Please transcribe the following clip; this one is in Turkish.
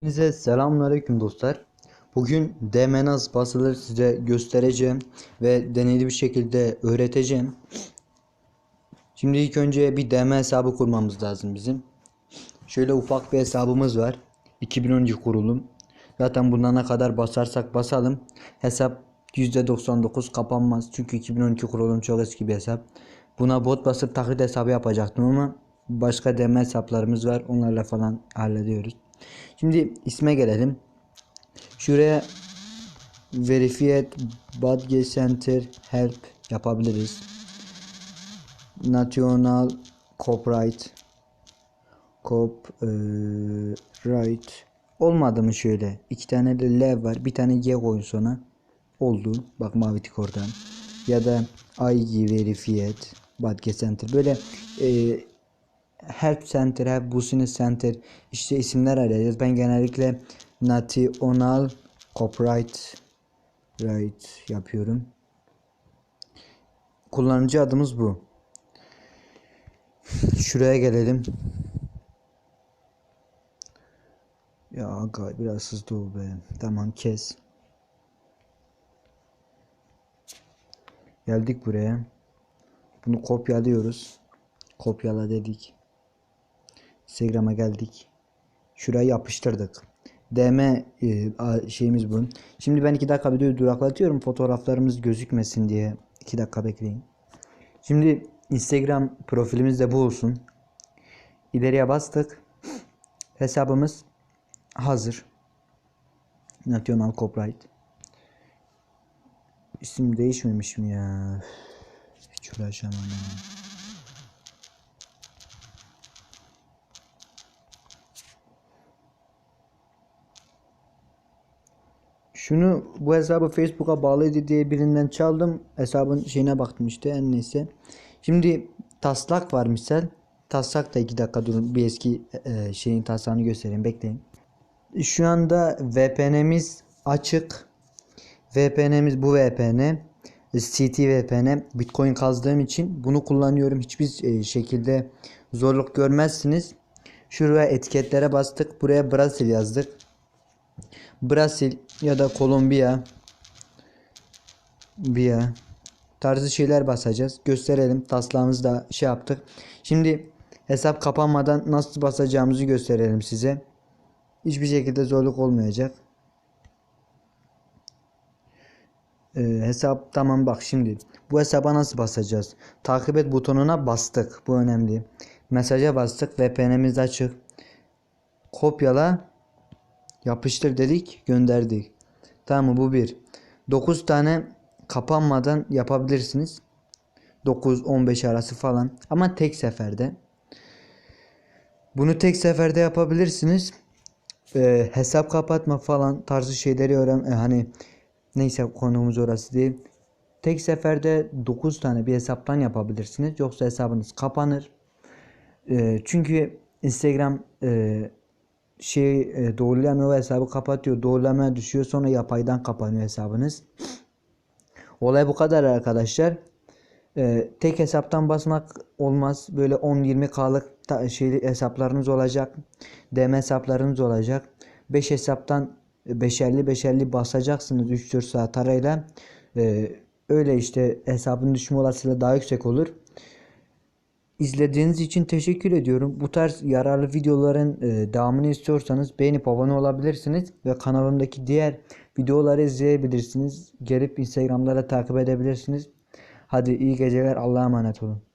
Hepinize selamünaleyküm dostlar. Bugün DM nasıl basılır size göstereceğim ve deneyli bir şekilde öğreteceğim. Şimdi ilk önce bir DM hesabı kurmamız lazım bizim. Şöyle ufak bir hesabımız var. 2012 kurulum. Zaten bundan ne kadar basarsak basalım hesap %99 kapanmaz. Çünkü 2012 kurulum çok eski bir hesap. Buna bot basıp taklit hesabı yapacaktım ama başka DM hesaplarımız var. Onlarla falan hallediyoruz. Şimdi isme gelelim. Şuraya Verified Badge Center Help yapabiliriz. National Copyright Copyright olmadı mı şöyle? iki tane de L var. Bir tane G koyun sonra. Oldu. Bak mavi tik oradan. Ya da IG Verified Badge Center. Böyle e, Help Center, Help Business Center işte isimler arayacağız. Ben genellikle National Copyright Right yapıyorum. Kullanıcı adımız bu. Şuraya gelelim. Ya aga biraz hızlı ol be. Tamam kes. Geldik buraya. Bunu kopyalıyoruz. Kopyala dedik. Instagram'a geldik. Şuraya yapıştırdık. DM e, şeyimiz bu. Şimdi ben 2 dakika videoyu duraklatıyorum. Fotoğraflarımız gözükmesin diye. 2 dakika bekleyin. Şimdi Instagram profilimiz de bu olsun. İleriye bastık. Hesabımız hazır. National Copyright. İsim değişmemiş mi ya? Hiç uğraşamam ya. Şunu bu hesabı Facebook'a bağlıydı diye birinden çaldım. Hesabın şeyine baktım işte en neyse. Şimdi taslak var misal. Taslak da 2 dakika durun. Bir eski e, şeyin taslağını göstereyim. Bekleyin. Şu anda VPN'miz açık. VPN'miz bu VPN. CT VPN. Bitcoin kazdığım için bunu kullanıyorum. Hiçbir e, şekilde zorluk görmezsiniz. Şuraya etiketlere bastık. Buraya Brasil yazdık. Brasil ya da Kolombiya Biya tarzı şeyler basacağız. Gösterelim. Taslağımızı da şey yaptık. Şimdi hesap kapanmadan nasıl basacağımızı gösterelim size. Hiçbir şekilde zorluk olmayacak. Ee, hesap tamam bak şimdi. Bu hesaba nasıl basacağız? Takip et butonuna bastık. Bu önemli. Mesaja bastık. VPN'imiz açık. Kopyala Yapıştır dedik gönderdik. Tamam mı bu bir. 9 tane kapanmadan yapabilirsiniz. 9-15 arası falan. Ama tek seferde. Bunu tek seferde yapabilirsiniz. Ee, hesap kapatma falan tarzı şeyleri öğren e, hani neyse konumuz orası değil. Tek seferde 9 tane bir hesaptan yapabilirsiniz. Yoksa hesabınız kapanır. Ee, çünkü Instagram e, şey e, doğrulayamıyor hesabı kapatıyor. Doğrulamaya düşüyor sonra yapaydan kapanıyor hesabınız. Olay bu kadar arkadaşlar. E, tek hesaptan basmak olmaz. Böyle 10-20k'lık ta- şey hesaplarınız olacak. DM hesaplarınız olacak. 5 hesaptan 550 550 basacaksınız 3-4 saat arayla. E, öyle işte hesabın düşme olasılığı daha yüksek olur. İzlediğiniz için teşekkür ediyorum. Bu tarz yararlı videoların e, devamını istiyorsanız beğenip abone olabilirsiniz ve kanalımdaki diğer videoları izleyebilirsiniz. Gelip Instagram'lara takip edebilirsiniz. Hadi iyi geceler. Allah'a emanet olun.